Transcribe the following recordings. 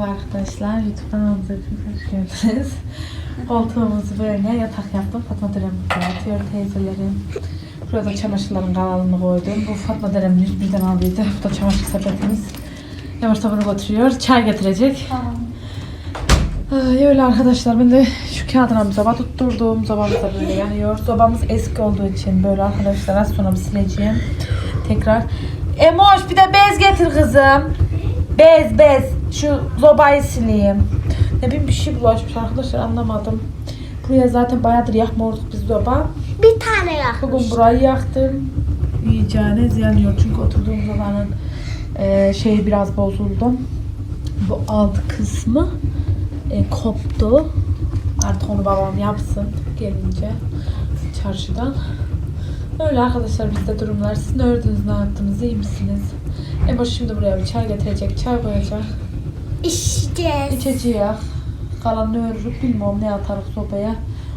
Merhaba arkadaşlar, YouTube kanalımıza hepiniz hoş geldiniz. Koltuğumuzu böyle yatak yaptım. Fatma burada yatıyor teyzelerim. Burada çamaşırların kanalını koydum. Bu Fatma Derem 101'den aldıydı. Bu da çamaşır sepetimiz. Yavaş bunu götürüyor. Çay getirecek. Tamam. Ay, öyle arkadaşlar ben de şu kağıdına bir soba tutturdum. Sobamız da böyle yanıyor. Sobamız eski olduğu için böyle arkadaşlar az sonra bir sileceğim. Tekrar. Emoş bir de bez getir kızım. Bez bez. Şu zobayı sileyim. Ne bileyim bir şey bulaşmış arkadaşlar anlamadım. Buraya zaten bayağıdır yakmıyorduk biz zoba. Bir tane yakmış. Bugün burayı yaktım. İyicene yanıyor çünkü oturduğum zamanın e, şeyi biraz bozuldu. Bu alt kısmı e, koptu. Artık onu babam yapsın gelince çarşıdan. Öyle arkadaşlar bizde durumlar. Siz ne ördünüz, ne yaptınız, iyi misiniz? Emo şimdi buraya bir çay getirecek, çay koyacak. İşeceğiz. İçeceğiz. Kalanını örürük bilmiyorum ne atarız sobaya.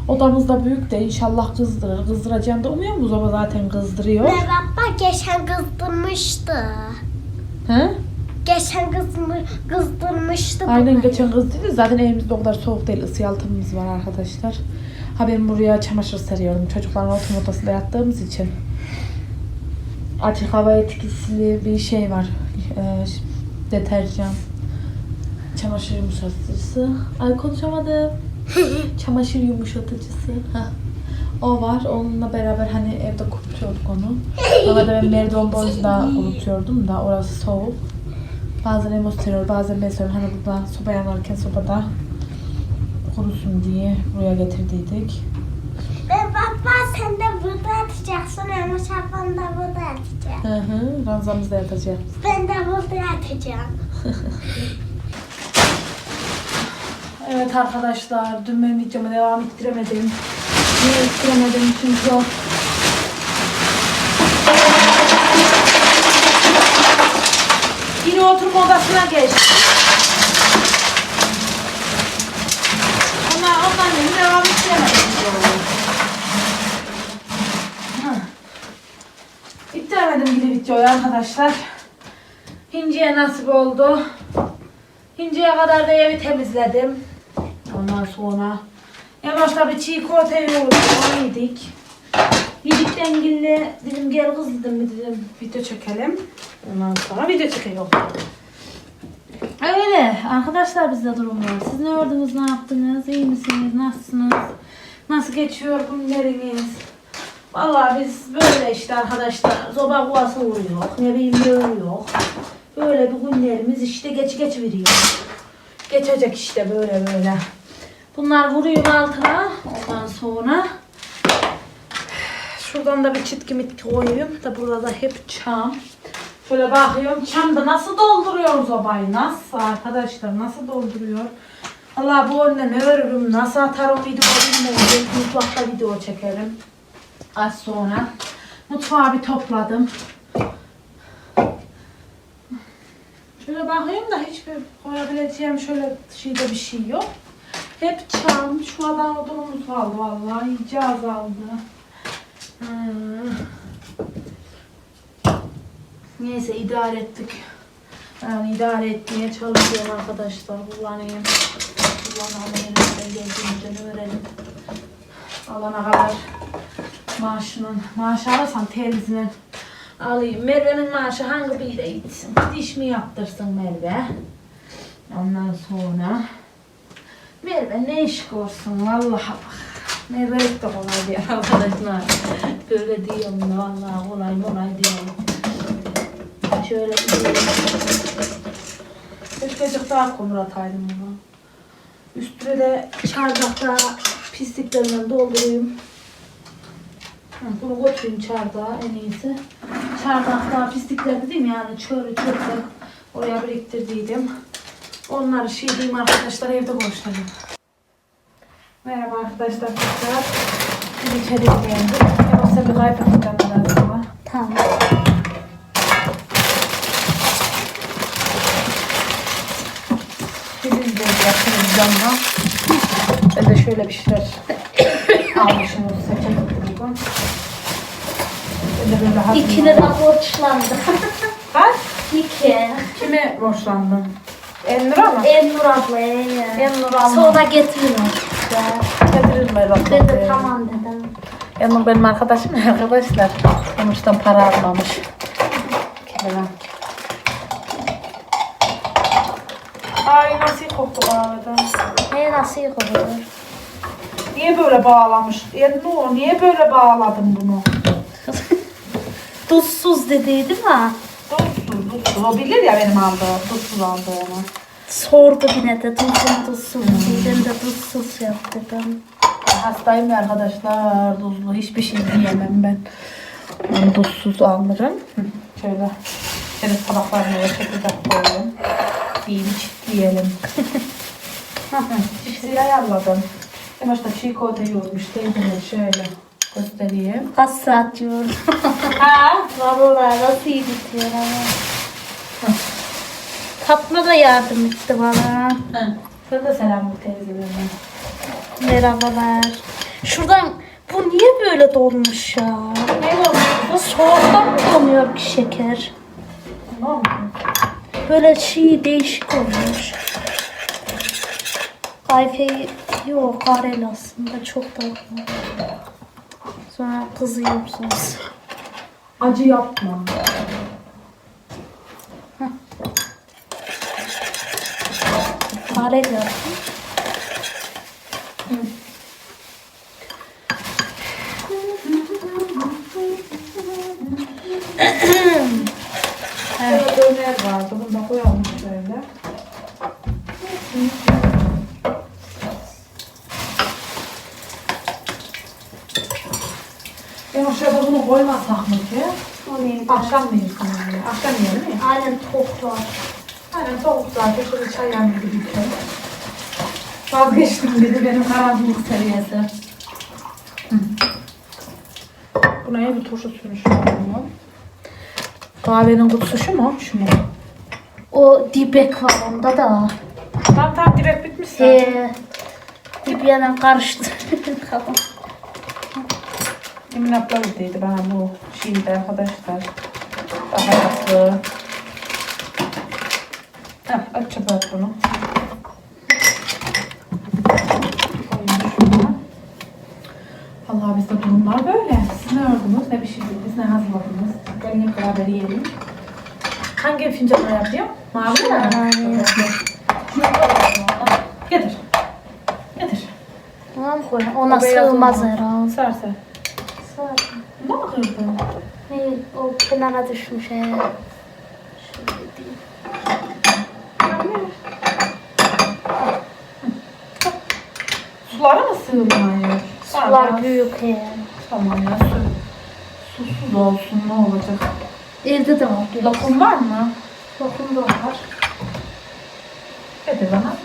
Odamız da büyük de inşallah kızdırır. Kızdıracağım da umuyor mu soba zaten kızdırıyor. Ve baba geçen kızdırmıştı. He? Geçen kızmı, kızdırmıştı. Aynen burayı. geçen kızdırdı. Zaten evimizde o kadar soğuk değil. Isı yalıtımımız var arkadaşlar. Ha ben buraya çamaşır seriyorum. Çocukların oturma odasında yattığımız için. Açık hava etkisili bir şey var. Ee, deterjan. Çamaşır yumuşatıcısı. Ay konuşamadım. Çamaşır yumuşatıcısı. Heh. O var. Onunla beraber hani evde kurutuyorduk onu. Normalde ben merdiven boyunda kurutuyordum da orası soğuk. Bazen emos terör, bazen ben söylüyorum hani burada soba yanarken sobada kurusun diye buraya getirdiydik. Ve baba sen de burada atacaksın ama şapan da burada atacak. Hı hı, ranzamızda yatacağız. Ben de burada atacağım. Evet arkadaşlar, dün benim videomu devam ettiremedim. Niye ettiremedim çünkü o Yine oturma odasına geçti. Ama ondan yine devam ettiremedim. Bitiremedim bile videoyu arkadaşlar. Hinciye nasip oldu. Hinciye kadar da evi temizledim. Ondan sonra yavaşta bir çiğ kote yoğurdu. Onu yedik. Yedik dengille dedim gel kız dedim dedim video çekelim. Ondan sonra video çekiyorum. Öyle arkadaşlar bizde durumlar. Siz ne gördünüz, ne yaptınız, iyi misiniz, nasılsınız? Nasıl geçiyor günleriniz? Vallahi biz böyle işte arkadaşlar. Zoba kuvası vuruyor. Ne bileyim yok. Böyle bir günlerimiz işte geç geç veriyor. Geçecek işte böyle böyle. Bunlar vuruyor altına. Ondan sonra şuradan da bir çitki mitki koyuyorum. Da burada da hep çam. Şöyle bakıyorum çamda nasıl dolduruyor zobayı? Nasıl arkadaşlar nasıl dolduruyor? Allah bu önüne ne örürüm, nasıl atarım video bilmiyorum. Mutfakta video çekerim. Az sonra. Mutfağı bir topladım. Şöyle bakayım da hiçbir koyabileceğim şöyle şeyde bir şey yok. Hep çam. Şu adam odunumuz kaldı vallahi. İyice azaldı. Hmm. Neyse idare ettik. Yani idare etmeye çalışıyorum arkadaşlar. Kullanayım. Kullanalım. Elimizden geldiğince öğrenelim. Alana kadar maaşının, maaşı alırsam telizini alayım. Merve'nin maaşı hangi bir yere gitsin? Diş mi yaptırsın Merve? Ondan sonra Merve ne iş görsün vallahi bak. Merve hiç de kolay değil arkadaşlar. Böyle diyorum da vallahi kolay kolay diyorum. Şöyle gidiyorum. Keşkecik daha kumur ataydım bunu. Üstüne de çardakta pisliklerinden doldurayım. Bunu götüreyim çardağa en iyisi. Çardakta pislikler dedim yani çölü çöpler oraya biriktirdiydim. Onları şey diyeyim arkadaşlar evde boşladım. Merhaba arkadaşlar tekrar. Biz içeri geldik. Yoksa bir kaybettim biraz sonra. Tamam. Bizim de yapıyoruz camdan. Ben de şöyle bir şeyler almışım o seçenek uygun. Ben de böyle hazır. 2 lira borçlandı. Kaç? 2. Kime borçlandın? Ennur ama. Elnur abla ya. Ennur ama. Sonra getirin. Getirir Meral abla. Ben de tamam dedim. Ennur benim arkadaşım arkadaşlar. Ennur'dan para almamış. Kerem. Ay nasıl koktu kahveden. Ne nasıl yıkılıyor? Niye böyle bağlamış? Ennur niye böyle bağladın bunu? Tuzsuz dediydim ha. Tuzsuz. O bilir ya benim aldığım, tuzsuz aldığımı. Sordu yine de tuzsuz tuzsuz. Ben de tuzsuz yap dedim. Hastayım ya arkadaşlar. Tuzlu hiçbir şey yiyemem ben. Ben tuzsuz alırım. Şöyle. Şöyle tabaklarına ve çekirdek koyuyorum. Yiyip çitleyelim. Çiftliği ayarladım. En başta çiğ kote yoğurmuş. Teyzeler şöyle göstereyim. Kaç saat yiyorum. Ha? Vallahi nasıl iyi bitiyor ama. Fatma da yardım etti bana. Sen de selam bu teyzelerine. Merhabalar. Şuradan bu niye böyle dolmuş ya? Ne olmuş? Soğuktan mı donuyor ki şeker? Tamam mı? Böyle şey değişik olmuş. Kayfe yok karel aslında çok da Sonra kızıyorsunuz. Acı yapma. Karel yaptım. Şöyle döner vardı. Bunu da koyalım şöyle. Şöyle bunu koymasak mı ki? Akşam mı yiyorsun? Akşam yiyelim mi? Aynen tok var. Aynen soğuk zaten. Şöyle çay yandı bir şey. Vazgeçtim dedi benim karantinlik seviyesi. Hı. Buna iyi bir turşu sürmüş oldum. Kahvenin kutusu şu mu? Şu mu? O dibek var onda da. Tam tam direkt bitmiş zaten. Ee, dibyeyle karıştı. Tamam. Emin abla ödeydi bana bu şeydi arkadaşlar. Daha Heh, aç çabuk bunu. Allah bizde durumlar böyle. Siz ne ördünüz, ne pişirdiniz, ne hazırladınız? Gelin hep beraber yiyelim. Hangi fincanla yapıyor? Mavi mi? Mavi. Getir. Getir. Tamam koy. Ona sığmaz herhalde. Sar sar. Sığar. Ne mı kırdın? Hayır, o kenara düşmüş. Şöyle diyeyim. Sulara mı sığmıyor? Sular büyük he. Tamam ya su. Susuz olsun ne olacak? Evde de var. Lokum var mı? Lokum da var. Getir bana.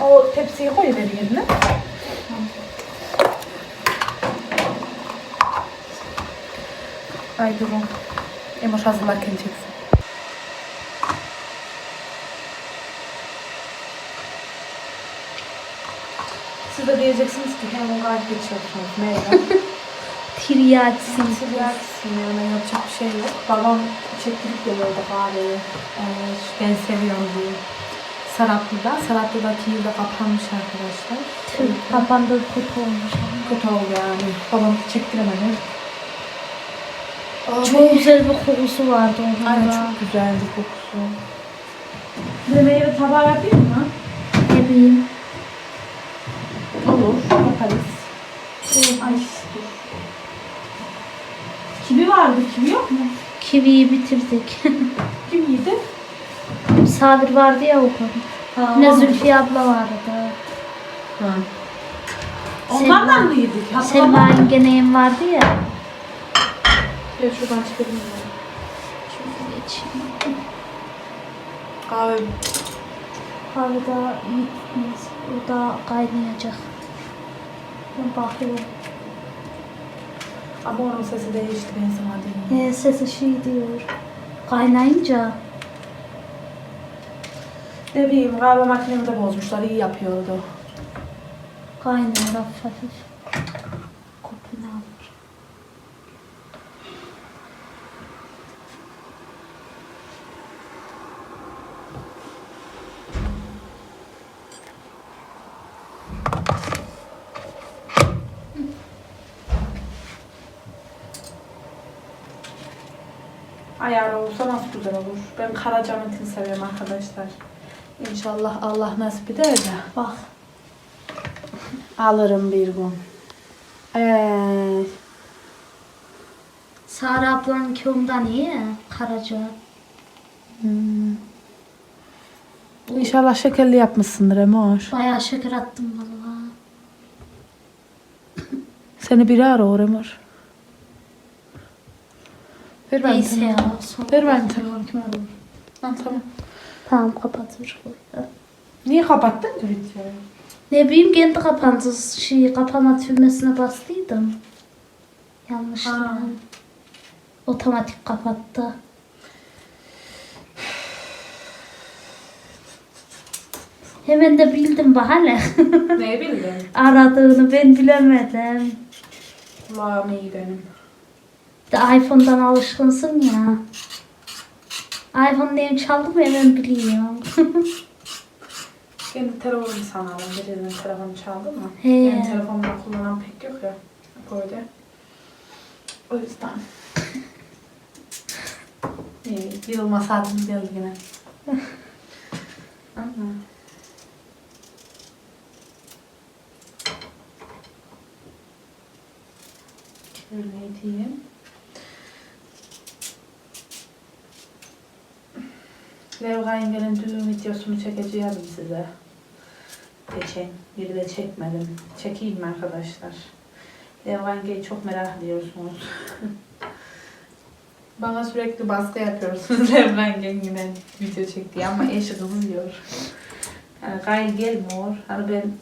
O tepsiyi koy ver yerine. Ay durun. Emoş hazırlarken çeksin. Siz de diyeceksiniz ki hemen gayet geçiyorsunuz. Meğer. Tiryakisini. Tiryaksın yani yapacak bir şey yok. Babam çektirip geliyordu kahveyi. Ee, ben seviyorum diye. Saratlı'da. Saratlı'daki yılda kapanmış arkadaşlar. Tüh, kapandı kötü olmuş. Kötü oldu yani. Babam çektiremedi. Çok güzel bir kokusu vardı onun Aynen da. çok güzeldi kokusu. Bir meyve tabağı yapayım mı? Ne Olur. Yaparız. Ay dur. Kivi vardı. Kivi yok mu? Kiviyi bitirdik. Kim yedi? Sabir vardı ya o konu. Ha, Ne Zülfiye abla vardı. Ha. Onlardan mı yedik? Selma Hatırlamam. yengeneğim vardı ya. Gel şuradan çıkarayım. ben. Şöyle geçeyim. Kahve. Kahve daha. O da kaynayacak. Ben bakıyorum. Ama onun sesi değişti ben sana diyeyim. Ee, sesi şey diyor. Kaynayınca Ne bileyim kahve makinemi de bozmuşlar. iyi yapıyordu. kaynıyor hafif hafif. Ayarı olsa nasıl güzel olur. Ben Karacaahmet'ini seviyorum arkadaşlar. İnşallah Allah nasip eder de. Bak. Alırım bir gün. Ee, Sara ablanınki ondan iyi. Karaca. hmm. İnşallah şekerli yapmışsındır Emor. Bayağı şeker attım valla. Seni biri ara Emor. Ver ben Neyse telefonu. ya. Sonra Ver ben bakıyorum, kim arıyor. Ha, tamam. Tamam kapatır. Niye kapattın ki videoyu? Ne bileyim kendi kapandı. Şey, kapama düğmesine bastıydım. Yanlış. Ha. Otomatik kapattı. Hemen de bildim bahane. Neyi bildin? Aradığını ben bilemedim. Kulağım iyi benim. De iPhone'dan alışkınsın ya. iPhone neyim çaldım hemen biliyorum. Kendi telefonumu sana alın. Birinin telefonu çaldı mı? He. Benim telefonumda kullanan pek yok ya. Böyle. O yüzden. İyi, yılma saatimiz geldi yine. Ana. Şöyle edeyim. Levha yengenin düğün videosunu çekeceğim size. Geçen bir de çekmedim. Çekeyim mi arkadaşlar? Levha yengeyi çok merak ediyorsunuz. Bana sürekli baskı yapıyorsunuz Levha yengen yine video çekti ama eşi kızıyor. Yani gayet gelmiyor. Hani ben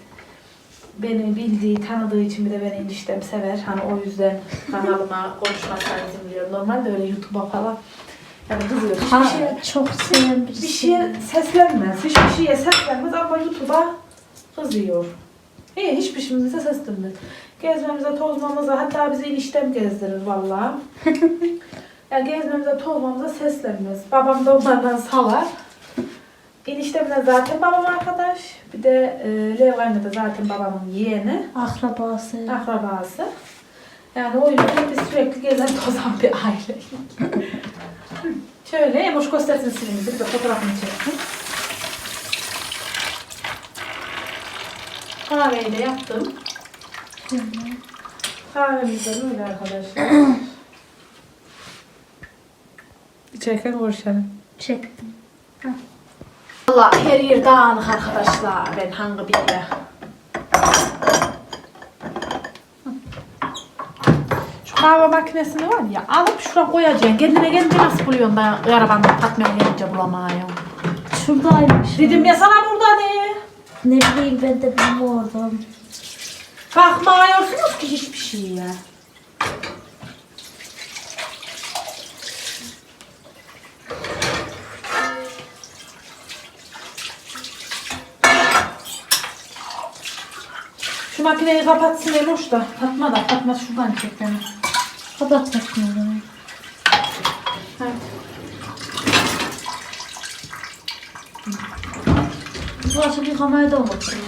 beni bildiği, tanıdığı için bir de beni eniştem sever. Hani o yüzden kanalıma konuşmasına izin veriyor. Normalde öyle YouTube'a falan yani kızıyor. Hiçbir Ha, şey çok seven birisi. bir şeye seslenmez. Hiçbir şeye seslenmez ama YouTube'a kızıyor. İyi hiçbir şeyimize seslenmez. Gezmemize, tozmamıza hatta bizi eniştem gezdirir vallahi. ya gezmemize, tozmamıza seslenmez. Babam da onlardan salar. Eniştemle zaten babam arkadaş. Bir de e, Levga'yla da zaten babamın yeğeni, Akrabası. akrabası. Yani o yüzden biz sürekli gezen tozan bir aile. Şöyle Emoş göstersin silimizi. Bir de fotoğrafını çektim. Kahveyi de yaptım. Kahvemiz de böyle arkadaşlar. İçerken görüşelim. Çektim. Allah her yer dağınık arkadaşlar. Ben hangi bir yer? Kahve makinesini var ya alıp şuraya koyacaksın. Kendine kendi nasıl buluyorsun da arabanın patmaya gelince bulamıyorum. Şuradaymış. Dedim ya sana burada ne? Ne bileyim ben de bilmiyordum. Bakmıyorsunuz ki hiçbir şeye. Şu makineyi kapatsın Emoş da. Fatma da. Fatma şuradan çek beni. Kapat bakayım. Hadi. Bulaşık yıkamaya da unuttum.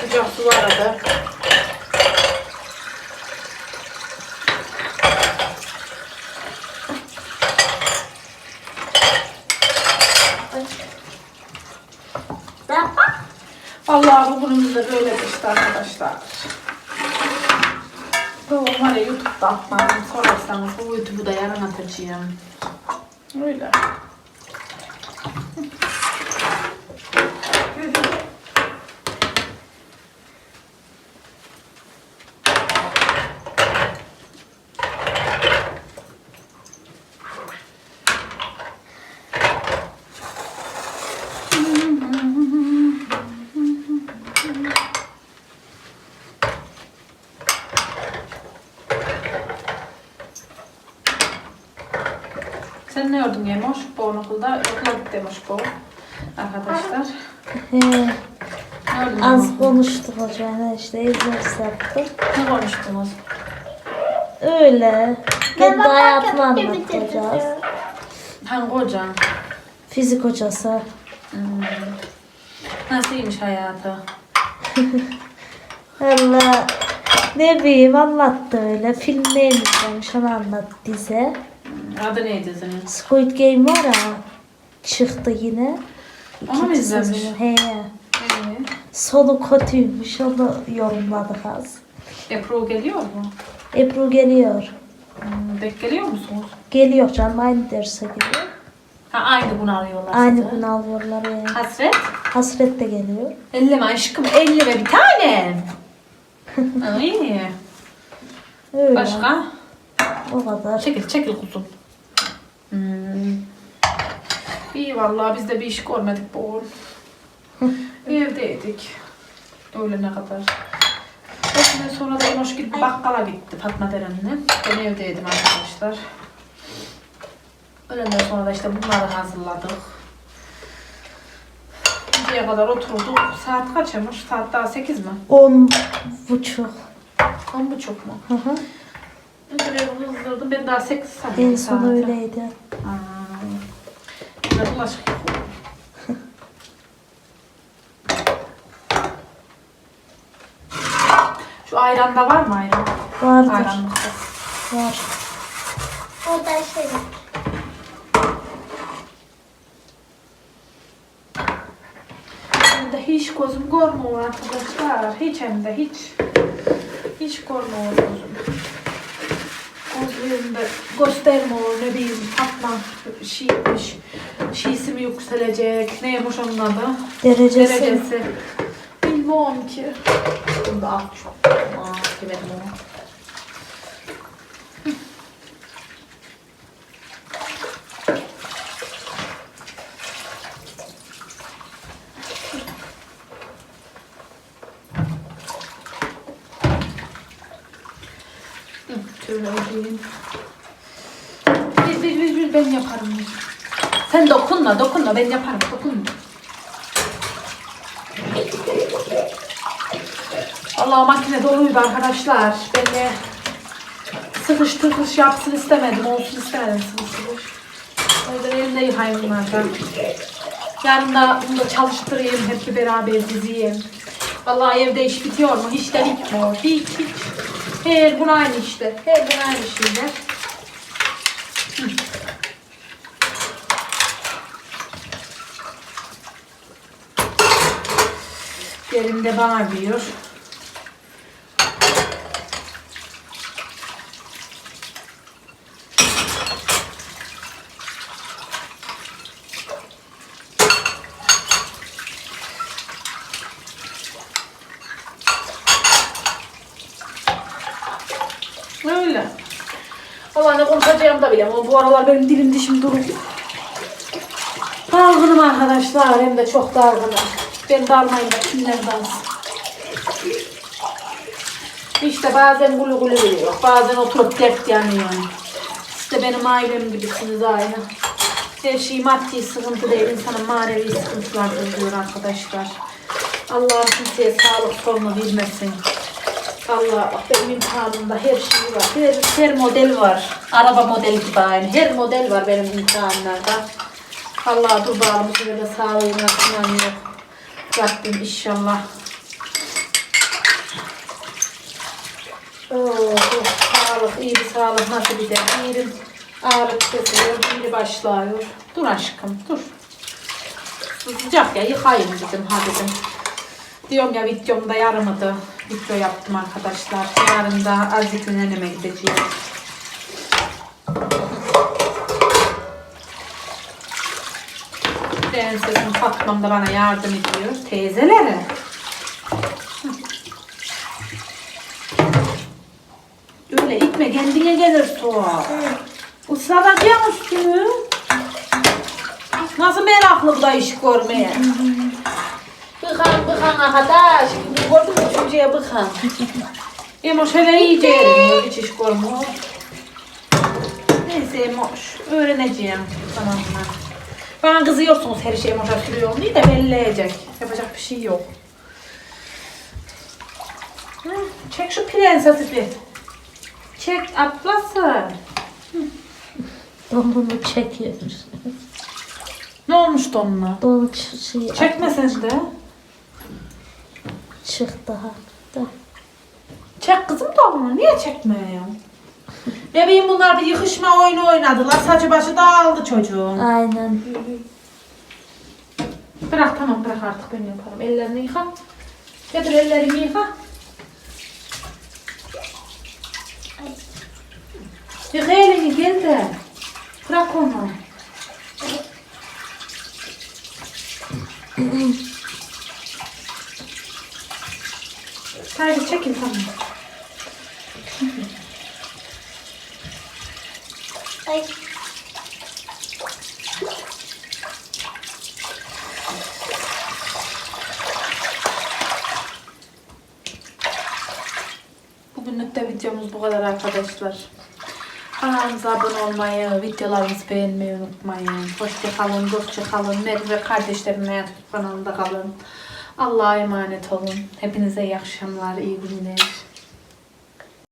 Sıcak su var arada. Allah bugünümüz de böyle işte arkadaşlar. Bu var atmadım. Sorarsanız bu YouTube'u da yarın atacağım. Öyle. Ne gördün Yemoş? Bu okulda okula gitti Yemoş bu. Arkadaşlar. Gördün az konuştuk hocam işte egzersiz yaptık. Ne konuştunuz? Öyle. Kendi hayatımı anlatacağız. Hangi hocan? Fizik hocası. Hmm. Nasılmış hayatı? Allah ne bileyim anlattı öyle. Filmler izlemiş onu anlattı bize. Adı neydi senin? Squid Game var ya çıktı yine. Onu mu İkinci izlemiş? sezonu, He. Ee, Sonu kötüymüş onu yorumladık az. Ebru geliyor mu? Ebru geliyor. Hmm, denk geliyor musunuz? Geliyor canım aynı derse geliyor. Ha aynı bunu arıyorlar Aynı size. bunu alıyorlar yani. Hasret? Hasret de geliyor. Elleme aşkım elleme bir tanem. Ay. Öyle. Başka? O kadar. Çekil çekil kuzum. Hmm. İyi vallahi biz de bir iş görmedik bu oğul. Evdeydik. Öğlene kadar. Ondan sonra da hoş gitti bakkala gitti Fatma Deren'le. Ben evdeydim arkadaşlar. Öğleden sonra da işte bunları hazırladık. Geceye kadar oturduk. Saat kaçmış? Saat daha 8 mi? On buçuk. On buçuk mu? Hı hı. Önce ben hızlıyordum. Ben daha 8 sandım. En son saate. öyleydi. Aa, Ne bulaşık. Şu ayranda var mı ayran? Vardır. Ayranlıkta. Var. O da şey. De hiç gözüm görmüyor arkadaşlar. Hiç hem de hiç. Hiç görmüyor gözüm. Gözlerimde göstermiyor ne bileyim Fatma şeymiş. Şiisi mi yükselecek? Neymiş onun adı? Derecesi. Derecesi. Bilmiyorum ki. Bunu da al. Aa, demedim onu. Şöyle ödeyeyim. Bir, bir, bir, bir ben yaparım. Sen dokunma, dokunma. Ben yaparım, dokunma. Allah makine doluydu arkadaşlar. Ben de sıkış tıkış yapsın istemedim. Olsun istemedim sıkış tıkış. O yüzden elimde yıkayım. Yarın da bunu da çalıştırayım. Hep beraber diziyim. Vallahi evde iş bitiyor mu? Hiç de bitmiyor. Hiç hiç. Her gün aynı işte. Her gün aynı şeyler. Derin de bana diyor. Öyle. Allah ne konuşacağım da bilemem. Bu aralar benim dilim dişim duruyor. Dalgınım arkadaşlar. Hem de çok dalgınım. Ben dalmayın da kimler dalsın. İşte bazen gulu gulu veriyor. Bazen oturup dert yanıyor. İşte benim ailem gibisiniz aynı. Her şey maddi sıkıntı değil. insanın manevi sıkıntılar oluyor arkadaşlar. Allah kimseye sağlık sorunu vermesin. Allah bak benim imtihanımda her şey var. Her, her model var. Araba modeli gibi aynı. Her model var benim imtihanlarda. Allah dur bağlı böyle sağlığına sınan yok. Rabbim inşallah. Oh, sağlık, iyi bir sağlık nasıl bir de birim ağrı kesiyor, biri başlıyor. Dur aşkım, dur. Sıcak ya, yıkayın dedim, ha dedim. Diyorum ya videomda yaramadı. Video yaptım arkadaşlar. Yarın da azıcık neneme gideceğim. Prensesim Fatma'm da bana yardım ediyor. Teyzelere. Öyle itme kendine gelir soğuk. Islatacağım üstünü. Nasıl meraklı bu da iş görmeye. Bıkan bıkan arkadaş. Gördün mü çocuğa bıkan. Emoş hele iyice yerimiyor. Hiç iş görmüyor. Neyse Emoş. Öğreneceğim zamanla. Bana kızıyorsunuz her şeyi Emoş'a sürüyorum diye de belleyecek. Yapacak bir şey yok. Hı, Çek şu prensesi bir. Çek ablası. Donunu çekiyor. Ne olmuştu onunla? Dolu ç- şey Çekme sen de. Çık daha. Da. Çek kızım onu. Niye çekmiyorsun? Bebeğim bunlar bir yıkışma oyunu oynadılar. Saçı başı dağıldı çocuğun. Aynen. Bırak tamam bırak artık ben yaparım. Ellerini yıka. Getir ellerimi yıka. Yıka elini gel de. Bırak onu. Haydi çekil tamam. Ay. Bugünlük de videomuz bu kadar arkadaşlar. Kanalımıza abone olmayı, videolarımızı beğenmeyi unutmayın. Hoşça kalın, dostça kalın. Merve kardeşlerimle kanalında kalın. Allah'a emanet olun. Hepinize iyi akşamlar, iyi günler.